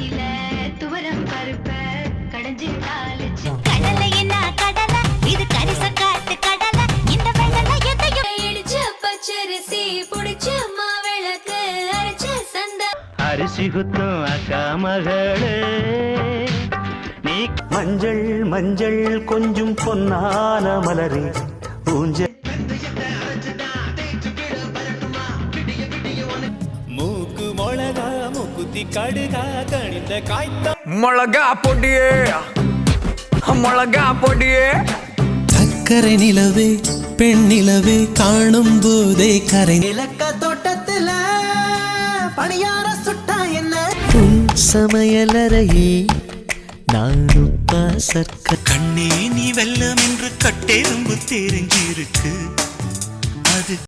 கையில இது கரிச பச்சரிசி புடிச்சு மாவிளக்கு அரைச்சு சந்த. அக்கா மகளே. நீ மஞ்சள் மஞ்சள் கொஞ்சம் பொன்னான மலரே. ஊஞ்சல் மூக்கு மொளகா மூக்குத்தி கடுகா கணிந்த காய்த்த மிளகா பொடியே. மிளகா பொடியே. சக்கரை நிலவே பெண் நிலவே காணும் போதே கரை இலக்க தோட்டத்துல பணியார சுட்டா என்ன? உன் சமையலறையே நானுப்பா சர்க்க கண்ணே நீ வெல்லம் என்று கட்டெரும்பு தெரிஞ்சிருக்கு. அது